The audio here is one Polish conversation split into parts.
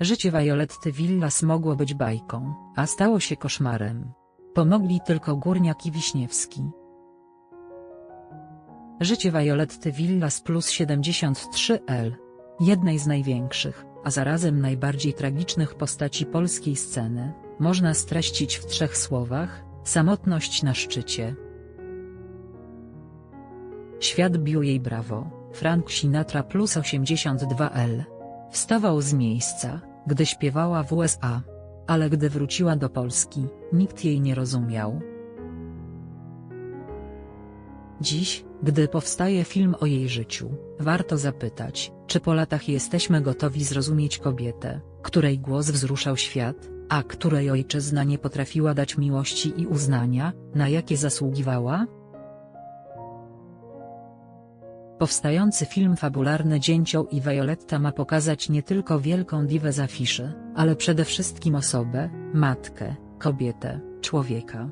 Życie Violetty Villas mogło być bajką, a stało się koszmarem. Pomogli tylko Górniak i Wiśniewski. Życie Violetty Villas plus 73L. Jednej z największych, a zarazem najbardziej tragicznych postaci polskiej sceny, można streścić w trzech słowach, samotność na szczycie. Świat bił jej brawo, Frank Sinatra plus 82L. Wstawał z miejsca, gdy śpiewała w USA. Ale gdy wróciła do Polski, nikt jej nie rozumiał. Dziś, gdy powstaje film o jej życiu, warto zapytać, czy po latach jesteśmy gotowi zrozumieć kobietę, której głos wzruszał świat, a której ojczyzna nie potrafiła dać miłości i uznania, na jakie zasługiwała? Powstający film fabularny Dzięcioł i Violetta ma pokazać nie tylko wielką diwę z afiszy, ale przede wszystkim osobę, matkę, kobietę, człowieka.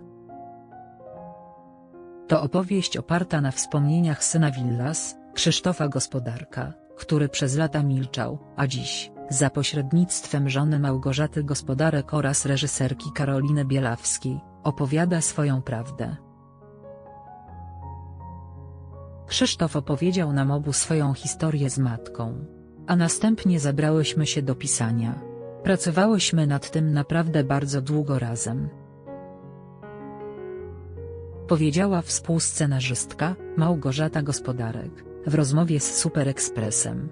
To opowieść oparta na wspomnieniach syna Villas, Krzysztofa Gospodarka, który przez lata milczał, a dziś, za pośrednictwem żony Małgorzaty Gospodarek oraz reżyserki Karoliny Bielawskiej, opowiada swoją prawdę. Krzysztof opowiedział nam obu swoją historię z matką. A następnie zabrałyśmy się do pisania. Pracowałyśmy nad tym naprawdę bardzo długo razem. Powiedziała współscenarzystka, Małgorzata Gospodarek, w rozmowie z Super Expressem.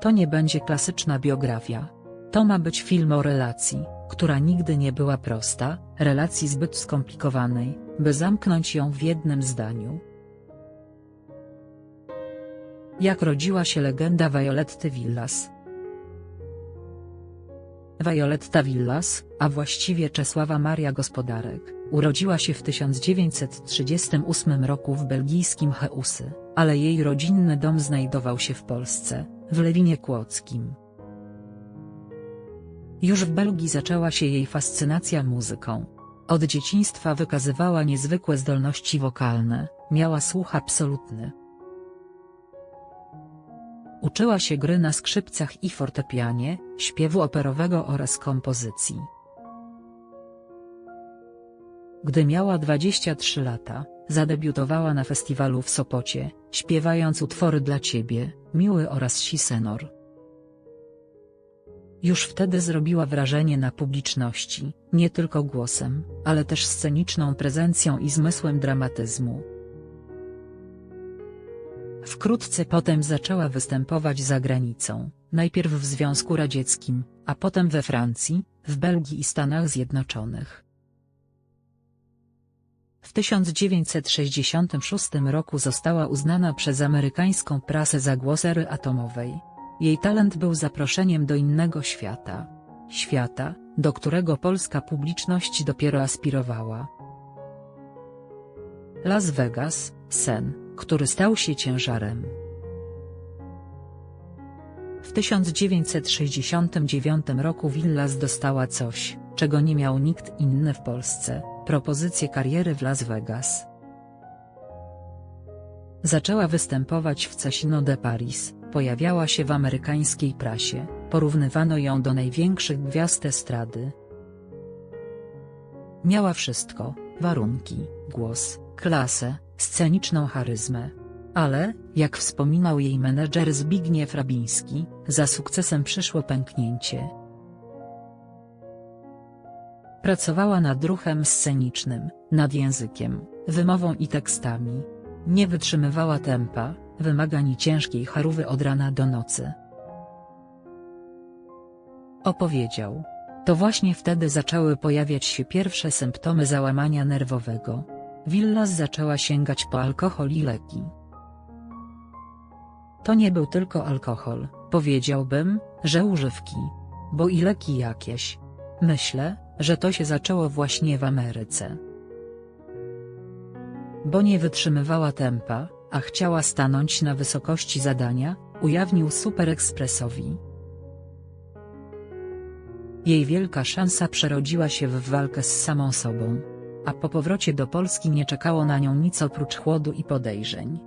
To nie będzie klasyczna biografia. To ma być film o relacji, która nigdy nie była prosta, relacji zbyt skomplikowanej, by zamknąć ją w jednym zdaniu. Jak rodziła się legenda Violetty Villas? Violetta Villas, a właściwie Czesława Maria Gospodarek, urodziła się w 1938 roku w belgijskim Heusy, ale jej rodzinny dom znajdował się w Polsce, w Lewinie Kłodzkim. Już w Belgii zaczęła się jej fascynacja muzyką. Od dzieciństwa wykazywała niezwykłe zdolności wokalne, miała słuch absolutny. Uczyła się gry na skrzypcach i fortepianie, śpiewu operowego oraz kompozycji. Gdy miała 23 lata, zadebiutowała na festiwalu w Sopocie, śpiewając utwory dla ciebie, miły oraz Sisenor. Już wtedy zrobiła wrażenie na publiczności, nie tylko głosem, ale też sceniczną prezencją i zmysłem dramatyzmu. Wkrótce potem zaczęła występować za granicą, najpierw w Związku Radzieckim, a potem we Francji, w Belgii i Stanach Zjednoczonych. W 1966 roku została uznana przez amerykańską prasę za głos ery atomowej. Jej talent był zaproszeniem do innego świata. Świata, do którego polska publiczność dopiero aspirowała. Las Vegas, sen, który stał się ciężarem. W 1969 roku Villas dostała coś, czego nie miał nikt inny w Polsce, propozycję kariery w Las Vegas. Zaczęła występować w Casino de Paris, pojawiała się w amerykańskiej prasie, porównywano ją do największych gwiazd estrady. Miała wszystko, warunki, głos, klasę, sceniczną charyzmę. Ale, jak wspominał jej menedżer Zbigniew Rabiński, za sukcesem przyszło pęknięcie. Pracowała nad ruchem scenicznym, nad językiem, wymową i tekstami. Nie wytrzymywała tempa, wymagań ciężkiej charówy od rana do nocy. Opowiedział. To właśnie wtedy zaczęły pojawiać się pierwsze symptomy załamania nerwowego. Villas zaczęła sięgać po alkohol i leki. To nie był tylko alkohol, powiedziałbym, że używki. Bo i leki jakieś. Myślę, że to się zaczęło właśnie w Ameryce. Bo nie wytrzymywała tempa, a chciała stanąć na wysokości zadania, ujawnił Super Expressowi. Jej wielka szansa przerodziła się w walkę z samą sobą. A po powrocie do Polski nie czekało na nią nic oprócz chłodu i podejrzeń.